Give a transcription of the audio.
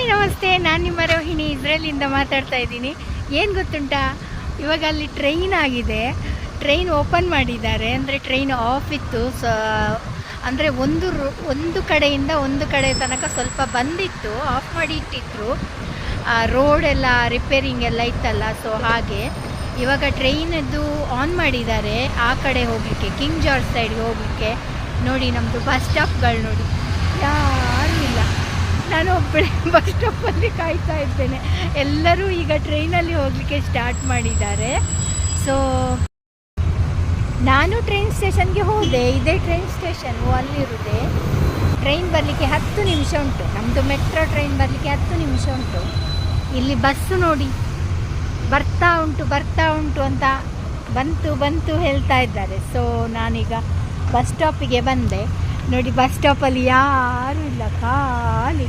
Hi, ನಮಸ್ತೆ. ನಾನು ನಿಮ್ಮ ರೋಹಿಣಿ. ಇಸ್ರೇಲಿಂದ ಮಾತಾಡ್ತಾ ಇದ್ದೀನಿ. ಏನು ಗೊತ್ತುಂಟಾ? ಇವಾಗ ಅಲ್ಲಿ ಟ್ರೈನ್ ಆಗಿದೆ. ಟ್ರೈನ್ ಓಪನ್ ಮಾಡಿದ್ದಾರೆ. ಅಂದರೆ ಟ್ರೈನ್ ಆಫ್ ಇತ್ತು. ಸೊ ಅಂದರೆ ಒಂದು ಒಂದು ಕಡೆಯಿಂದ ಒಂದು ಕಡೆ ತನಕ ಸ್ವಲ್ಪ ಬಂದಿತ್ತು. ಆಫ್ ಮಾಡಿ ಇಟ್ಟಿದ್ರು. ರೋಡ್ ಎಲ್ಲ ರಿಪೇರಿಂಗ್ ಎಲ್ಲ ಇತ್ತಲ್ಲ. ಸೊ ಹಾಗೆ ಇವಾಗ ಟ್ರೈನದ್ದು ಆನ್ ಮಾಡಿದ್ದಾರೆ. ಆ ಕಡೆ ಹೋಗಲಿಕ್ಕೆ ಕಿಂಗ್ ಜಾರ್ಜ್ ಸೈಡ್ಗೆ ಹೋಗಲಿಕ್ಕೆ. ನೋಡಿ ನಮ್ಮದು ಬಸ್ ಸ್ಟಾಪ್ಗಳು ನೋಡಿ. ಇಲ್ಲ ನಾನು ಒಬ್ಬಳೇ ಬಸ್ ಸ್ಟಾಪಲ್ಲಿ ಕಾಯ್ತಾ ಇದ್ದೇನೆ. ಎಲ್ಲರೂ ಈಗ ಟ್ರೈನಲ್ಲಿ ಹೋಗಲಿಕ್ಕೆ ಸ್ಟಾರ್ಟ್ ಮಾಡಿದ್ದಾರೆ. ಸೊ ನಾನು ಟ್ರೈನ್ ಸ್ಟೇಷನ್ಗೆ ಹೋದೆ, ಇದೇ ಟ್ರೈನ್ ಸ್ಟೇಷನ್ನು ಅಲ್ಲಿರುದೆ. ಟ್ರೈನ್ ಬರಲಿಕ್ಕೆ ಹತ್ತು ನಿಮಿಷ ಉಂಟು. ನಮ್ಮದು ಮೆಟ್ರೋ ಟ್ರೈನ್ ಬರಲಿಕ್ಕೆ ಹತ್ತು ನಿಮಿಷ ಉಂಟು. ಇಲ್ಲಿ ಬಸ್ಸು ನೋಡಿ. ಬರ್ತಾ ಉಂಟು ಬರ್ತಾ ಉಂಟು ಅಂತ ಬಂತು ಬಂತು ಹೇಳ್ತಾ ಇದ್ದಾರೆ. ಸೊ ನಾನೀಗ ಬಸ್ ಸ್ಟಾಪಿಗೆ ಬಂದೆ. ನೋಡಿ ಬಸ್ ಸ್ಟಾಪಲ್ಲಿ ಯಾರೂ ಇಲ್ಲ, ಖಾಲಿ.